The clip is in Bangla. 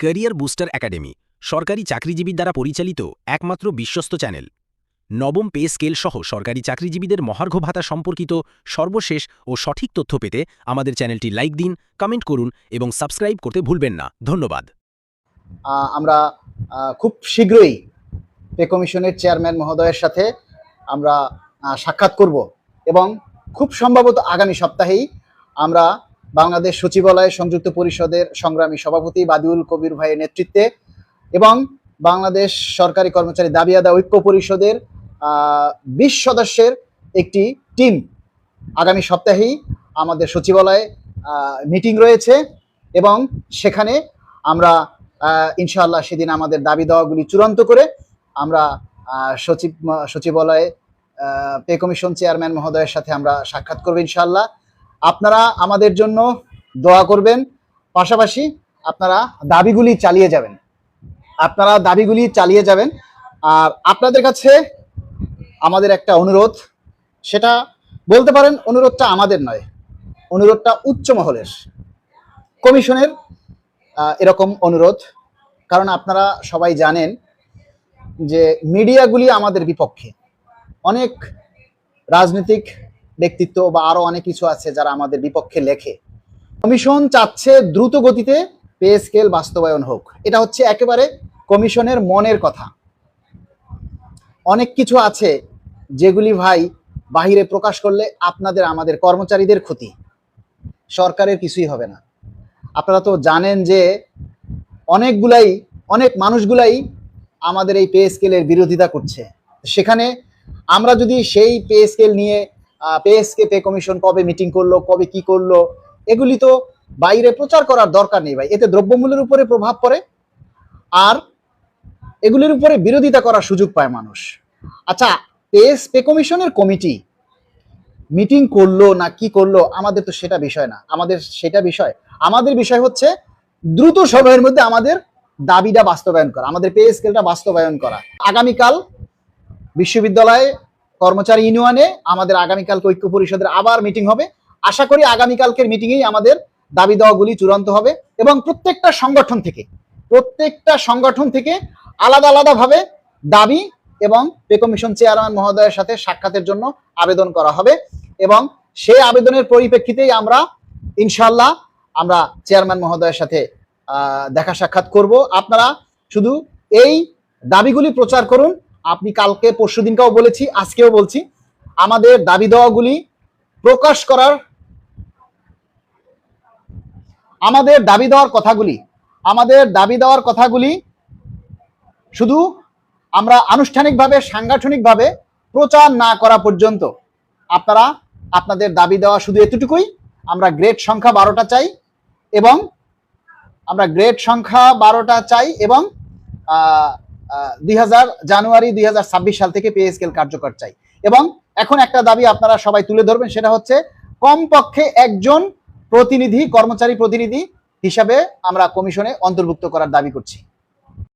ক্যারিয়ার বুস্টার একাডেমি, সরকারি চাকরিজীবীর দ্বারা পরিচালিত একমাত্র বিশ্বস্ত চ্যানেল। নবম পে স্কেল সহ সরকারি চাকরিজীবীদের মহার্ঘ ভাতা সম্পর্কিত সর্বশেষ ও সঠিক তথ্য পেতে আমাদের চ্যানেলটি লাইক দিন, কমেন্ট করুন এবং সাবস্ক্রাইব করতে ভুলবেন না। ধন্যবাদ। আমরা খুব শীঘ্রই পে কমিশনের চেয়ারম্যান মহোদয়ের সাথে আমরা সাক্ষাৎ করব এবং খুব সম্ভবত আগামী সপ্তাহেই আমরা বাংলাদেশ সচিবালয় সংযুক্ত পরিষদের সংগ্রামী সভাপতি বাদিউল কবির ভাইয়ের নেতৃত্বে এবং বাংলাদেশ সরকারি কর্মচারী দাবি আদা ঐক্য পরিষদের বিশ সদস্যের একটি টিম। আগামী সপ্তাহেই আমাদের সচিবালয়ে মিটিং রয়েছে এবং সেখানে আমরা ইনশাআল্লাহ সেদিন আমাদের দাবি দাওয়াগুলি চূড়ান্ত করে আমরা সচিব, সচিবালয়ে পে কমিশন চেয়ারম্যান মহোদয়ের সাথে আমরা সাক্ষাৎ করব ইনশাআল্লাহ। আপনারা আমাদের জন্য দোয়া করবেন, পাশাপাশি আপনারা দাবিগুলি চালিয়ে যাবেন। আপনারা দাবিগুলি চালিয়ে যাবেন। আর আপনাদের কাছে আমাদের একটা অনুরোধ, সেটা বলতে পারেন অনুরোধটা আমাদের নয়, অনুরোধটা উচ্চ মহলের। কমিশনের এরকম অনুরোধ, কারণ আপনারা সবাই জানেন যে মিডিয়াগুলি আমাদের বিপক্ষে। অনেক রাজনৈতিক ব্যক্তিত্ব বা আরও অনেক কিছু আছে যারা আমাদের বিপক্ষে লেখে। কমিশন চাচ্ছে দ্রুত গতিতে পে স্কেল বাস্তবায়ন হোক। এটা হচ্ছে একেবারে কমিশনের মনের কথা। অনেক কিছু আছে যেগুলি ভাই বাহিরে প্রকাশ করলে আপনাদের, আমাদের কর্মচারীদের ক্ষতি। সরকারের কিছুই হবে না। আপনারা তো জানেন যে অনেকগুলাই, অনেক মানুষগুলাই আমাদের এই পে স্কেলের বিরোধিতা করছে। সেখানে আমরা যদি সেই পে স্কেল নিয়ে পে স্কে পে কমিশন কবে মিটিং করল, কবে কি করল, এগুলি তো বাইরে প্রচার করার দরকার নেই ভাই। এতে দ্রব্যমূল্যের উপরে প্রভাব পড়ে আর এগুলির উপরে বিরোধিতা করার সুযোগ পায় মানুষ। আচ্ছা পে পে কমিশনের কমিটি মিটিং করল না কি করল, আমাদের তো সেটা বিষয় না। আমাদের সেটা বিষয়, আমাদের বিষয় হচ্ছে দ্রুত সময়ের মধ্যে আমাদের দাবিটা বাস্তবায়ন করা, আমাদের পে স্কেলটা বাস্তবায়ন করা। আগামীকাল বিশ্ববিদ্যালয়ে কর্মচারী ইউনিয়নে আমাদের আগামীকালকে ঐক্য পরিষদের আবার মিটিং হবে। আশা করি আগামীকালকের মিটিংয়েই আমাদের দাবি দেওয়াগুলি চূড়ান্ত হবে এবং প্রত্যেকটা সংগঠন থেকে, প্রত্যেকটা সংগঠন থেকে আলাদা আলাদাভাবে দাবি এবং পে কমিশন চেয়ারম্যান মহোদয়ের সাথে সাক্ষাতের জন্য আবেদন করা হবে এবং সেই আবেদনের পরিপ্রেক্ষিতেই আমরা ইনশাল্লাহ আমরা চেয়ারম্যান মহোদয়ের সাথে দেখা সাক্ষাৎ করব। আপনারা শুধু এই দাবিগুলি প্রচার করুন আপনি কালকে, পরশু দিনকেও বলেছি, আজকেও বলছি, আমাদের দাবি দেওয়াগুলি প্রকাশ করার আমাদের দাবি দেওয়ার কথাগুলি, আমাদের দাবি দেওয়ার কথাগুলি শুধু আমরা আনুষ্ঠানিকভাবে, সাংগঠনিকভাবে প্রচার না করা পর্যন্ত আপনারা আপনাদের দাবি দেওয়া শুধু এতটুকুই, আমরা গ্রেড সংখ্যা বারোটা চাই এবং আমরা গ্রেড সংখ্যা বারোটা চাই এবং দুই জানুয়ারি দুই হাজার ছাব্বিশ সাল থেকে পে স্কেল কার্যকর চাই। এবং এখন একটা দাবি আপনারা সবাই তুলে ধরবেন, সেটা হচ্ছে কমপক্ষে একজন প্রতিনিধি, কর্মচারী প্রতিনিধি হিসাবে আমরা কমিশনে অন্তর্ভুক্ত করার দাবি করছি।